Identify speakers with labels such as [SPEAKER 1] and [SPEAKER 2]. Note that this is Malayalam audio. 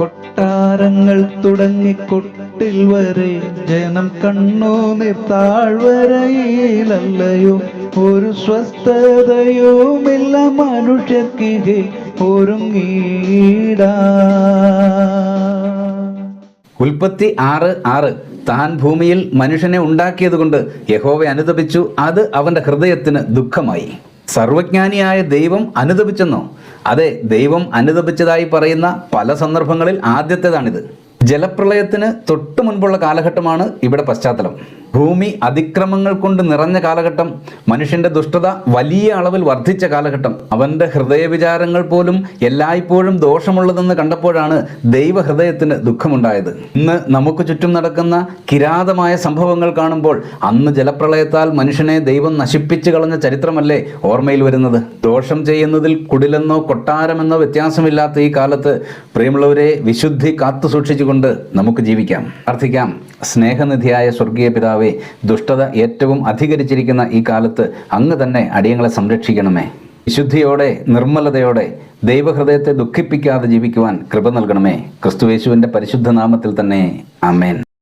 [SPEAKER 1] കൊട്ടാരങ്ങൾ തുടങ്ങി കൊട്ടിൽ വരെ ജനം കണ്ണോ താഴ്വരയിലല്ലയോ? ഒരു സ്വസ്ഥതയുമില്ല മനുഷ്യർക്ക് ഒരുങ്ങീടാ.
[SPEAKER 2] ഉൽപ്പത്തി ആറ് ആറ്. താൻ ഭൂമിയിൽ മനുഷ്യനെ ഉണ്ടാക്കിയതുകൊണ്ട് യഹോവ അനുദപിച്ചു അത് അവന്റെ ഹൃദയത്തിന് ദുഃഖമായി. സർവജ്ഞാനിയായ ദൈവം അനുദപിച്ചെന്നോ? അതെ ദൈവം അനുദപിച്ചതായി പറയുന്ന പല സന്ദർഭങ്ങളിൽ ആദ്യത്തേതാണിത്. ജലപ്രളയത്തിന് തൊട്ടു മുൻപുള്ള കാലഘട്ടമാണ് ഇവിടെ പശ്ചാത്തലം. ഭൂമി അതിക്രമങ്ങൾ കൊണ്ട് നിറഞ്ഞ കാലഘട്ടം മനുഷ്യന്റെ ദുഷ്ടത വലിയ അളവിൽ വർദ്ധിച്ച കാലഘട്ടം. അവന്റെ ഹൃദയവിചാരങ്ങൾ പോലും എല്ലായ്പ്പോഴും ദോഷമുള്ളതെന്ന് കണ്ടപ്പോഴാണ് ദൈവഹൃദയത്തിന് ദുഃഖമുണ്ടായത്. ഇന്ന് നമുക്ക് ചുറ്റും നടക്കുന്ന കിരാതമായ സംഭവങ്ങൾ കാണുമ്പോൾ അന്ന് ജലപ്രളയത്താൽ മനുഷ്യനെ ദൈവം നശിപ്പിച്ചു കളഞ്ഞ ചരിത്രമല്ലേ ഓർമ്മയിൽ വരുന്നത്? ദോഷം ചെയ്യുന്നതിൽ കുടിലെന്നോ കൊട്ടാരമെന്നോ വ്യത്യാസമില്ലാത്ത ഈ കാലത്ത് പ്രിയമുള്ളവരെ വിശുദ്ധി കാത്തു സൂക്ഷിച്ചുകൊണ്ട് നമുക്ക് ജീവിക്കാം പ്രാർത്ഥിക്കാം. സ്നേഹനിധിയായ സ്വർഗീയ പിതാവെ ദുഷ്ടത ഏറ്റവും അധികരിച്ചിരിക്കുന്ന ഈ കാലത്ത് അങ്ങ് തന്നെ അടിയങ്ങളെ സംരക്ഷിക്കണമേ. വിശുദ്ധിയോടെ നിർമ്മലതയോടെ ദൈവഹൃദയത്തെ ദുഃഖിപ്പിക്കാതെ ജീവിക്കുവാൻ കൃപ നൽകണമേ. ക്രിസ്തുവേശുവിന്റെ പരിശുദ്ധ നാമത്തിൽ തന്നെ. അമേൻ